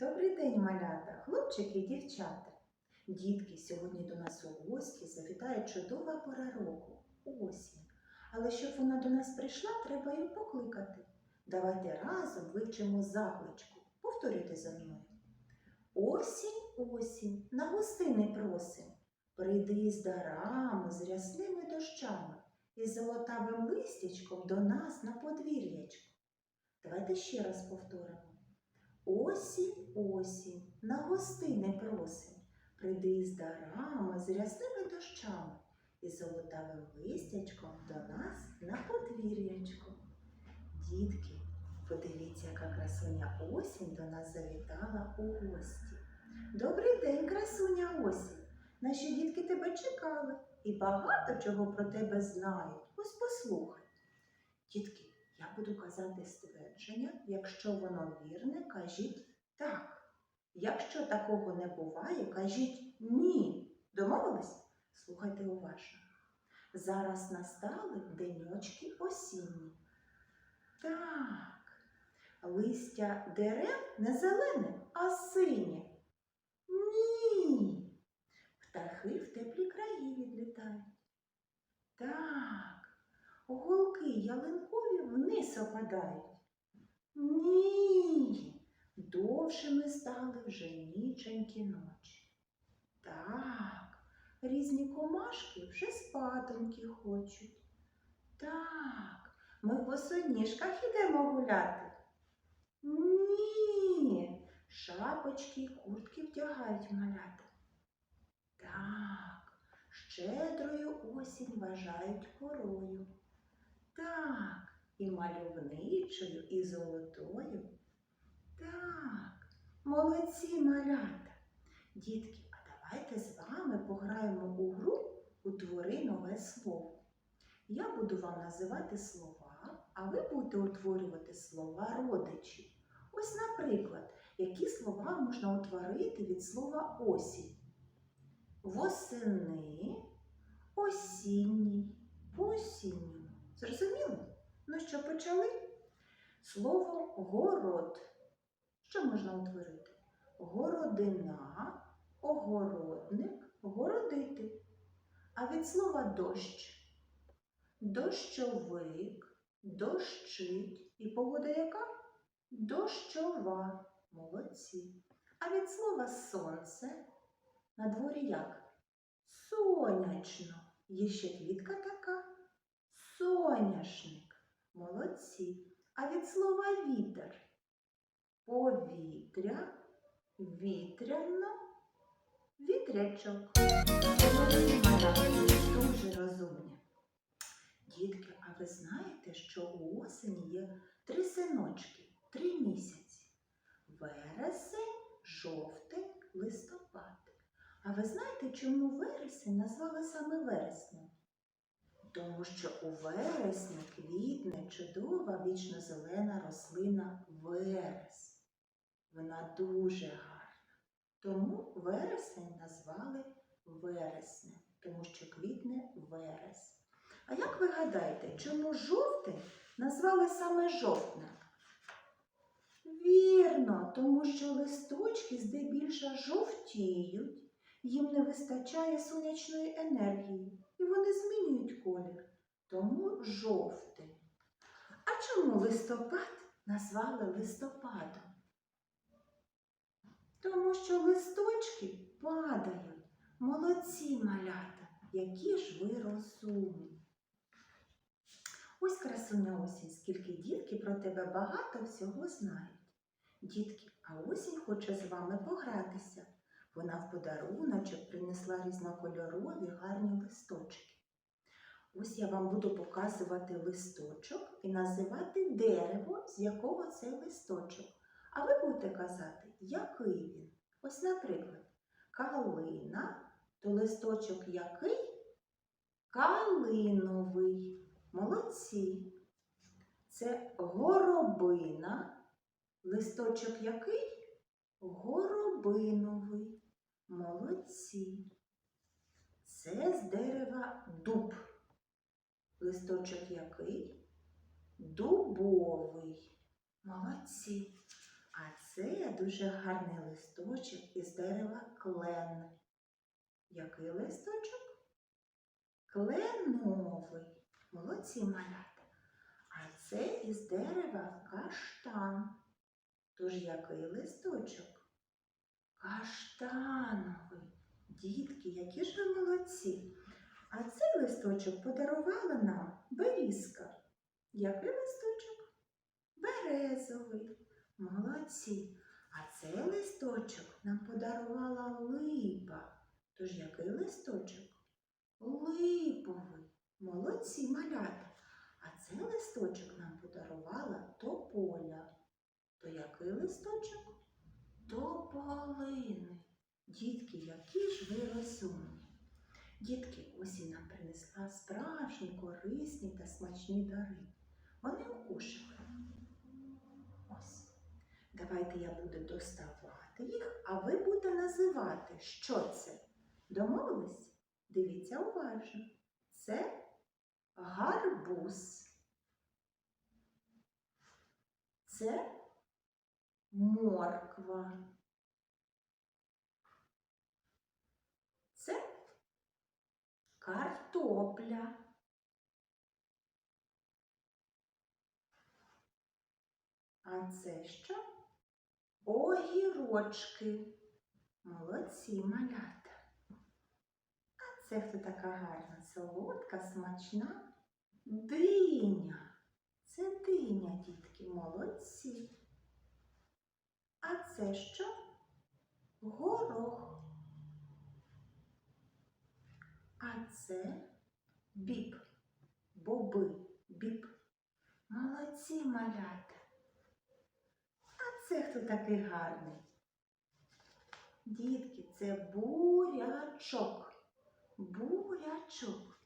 Добрий день, малята, хлопчики і дівчата. Дітки, сьогодні до нас у гості завітає чудова пора року осінь. Але щоб вона до нас прийшла, треба її покликати. Давайте разом вивчимо закличку. Повторюйте за мною. Осінь, осінь, на гостини просим. Прийди з дарами, з рясними дощами і золотавим листячком до нас на подвір'ячко. Давайте ще раз повторимо. Осінь, осінь, на гостини просим. Прийди з дарами, з рясними дощами і золотавим листячком до нас на подвір'ячко. Дітки, подивіться, яка красуня осінь до нас завітала у гості. Добрий день, красуня осінь. Наші дітки тебе чекали і багато чого про тебе знають. Ось послухай. Дітки, я буду казати ствердження, якщо воно вірне, кажіть так. Якщо такого не буває, кажіть ні. Домовились? Слухайте уважно. Зараз настали деньочки осінні. Так, листя дерев не зелене, а синє. Ні. Так, голки ялинкові вниз опадають. Ні. Довшими стали вже ніченькі ночі. Так, різні комашки вже спатоньки хочуть. Так, ми в босоніжках ідемо гуляти. Ні, шапочки й куртки вдягають малята. Так, щедрою осінь вважають порою. Так, і мальовничою, і золотою. Так, молодці малята. Дітки, а давайте з вами пограємо у гру Утвори нове слово. Я буду вам називати слова, а ви будете утворювати слова родичі. Ось, наприклад, які слова можна утворити від слова осінь? Восени, осінній, по-осінньому. Зрозуміло? Ну що, почали? Слово город. Що можна утворити? Городина, огородник, городити. А від слова дощ дощовик, дощить. І погода яка? Дощова. Молодці. А від слова сонце на дворі як? Сонячно. Є ще квітка така. Соняшник. Молодці. А від слова вітер повітря, вітряно, вітрячок. Дуже розумні. Дітки, а ви знаєте, що у осені є три синочки, три місяці. Вересень. А ви знаєте, чому вересень назвали саме вереснем? Тому що у вересні квітне чудова вічно зелена рослина верес. Вона дуже гарна. Тому вересень назвали вереснем, тому що квітне верес. А як ви гадаєте, чому жовтень назвали саме жовтнем? Вірно, тому що листочки здебільша жовтіють, їм не вистачає сонячної енергії, і вони змінюють колір. Тому жовтий. А чому листопад назвали листопадом? Тому що листочки падають. Молодці малята, які ж ви розумні. Ось красуня осінь, скільки дітки про тебе багато всього знають. Дітки, а осінь хоче з вами погратися. Вона в подаруночок принесла різнокольорові гарні листочки. Ось я вам буду показувати листочок і називати дерево, з якого цей листочок. А ви будете казати, який він. Ось, наприклад, калина, то листочок який? Калиновий. Молодці. Це горобина. Листочок який? Горобиновий. Молодці. Це з дерева дуб. Листочок який? Дубовий. Молодці. А це дуже гарний листочок із дерева клен. Який листочок? Кленовий. Молодці малята. А це із дерева каштан. Тож який листочок? Каштановий. Дітки, які ж ви молодці. А цей листочок подарувала нам берізка. Який листочок? Березовий. Молодці. А цей листочок нам подарувала липа. Тож який листочок? Липовий. Молодці малята. А цей листочок нам подарувала тополя. То який листочок? Тополини. Дітки, які ж ви розумні. Дітки, осінь нам принесла справжні, корисні та смачні дари. Вони у кошиках. Ось. Давайте я буду доставати їх, а ви будете називати, що це. Домовились? Дивіться уважно. Це гарбуз. Це морква. Це картопля. А це що? Огірочки. Молодці малята. А це хто така гарна, солодка, смачна? Диня. Це диня, дітки, молодці. А це що? Горох. А це біб, боби, біб. Молодці малята. А це хто такий гарний? Дітки, це бурячок. Бурячок.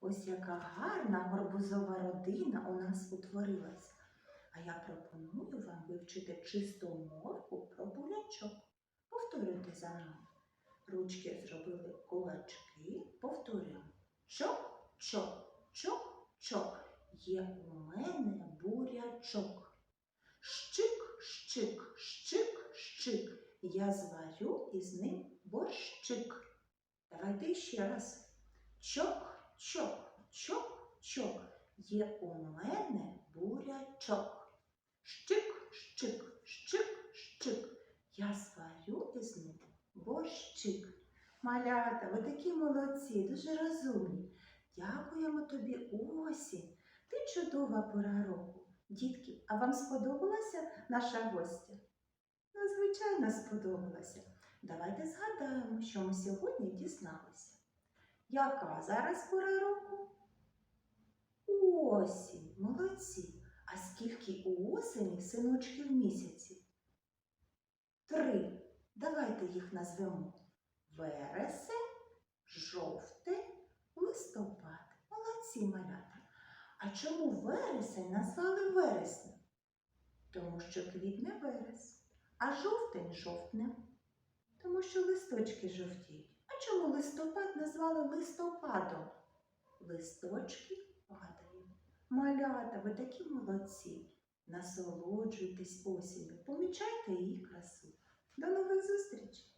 Ось яка гарна гарбузова родина у нас утворилась. А я пропоную вам вивчити чисту мовку про бурячок. Повторюйте за мною. Ручки зробили кулачки. Повторюємо. Чок, чок, чок, чок. Є у мене бурячок. Щик, щик, щик, щик. Я зварю із ним борщик. Давайте ще раз. Чок, чок, чок, чок. Є у мене бурячок. Щик, щик, щик, щик. Я зварю із ним борщик. Малята, ви такі молодці, дуже розумні. Дякуємо тобі, осінь. Ти чудова пора року. Дітки, а вам сподобалася наша гостя? Ну, звичайно, сподобалася. Давайте згадаємо, що ми сьогодні дізналися. Яка зараз пора року? Осінь, молодці. А скільки у осені синочків місяці? Три. Давайте їх назвемо. Вересень, жовтень, листопад. Молодці малята. А чому вересень назвали вереснем? Тому що квітне верес, а жовтень жовтне. Тому що листочки жовтіють. А чому листопад назвали листопадом? Листочки падають. Малята, ви такі молодці. Насолоджуйтесь осінню, помічайте її красу. До нових зустрічей!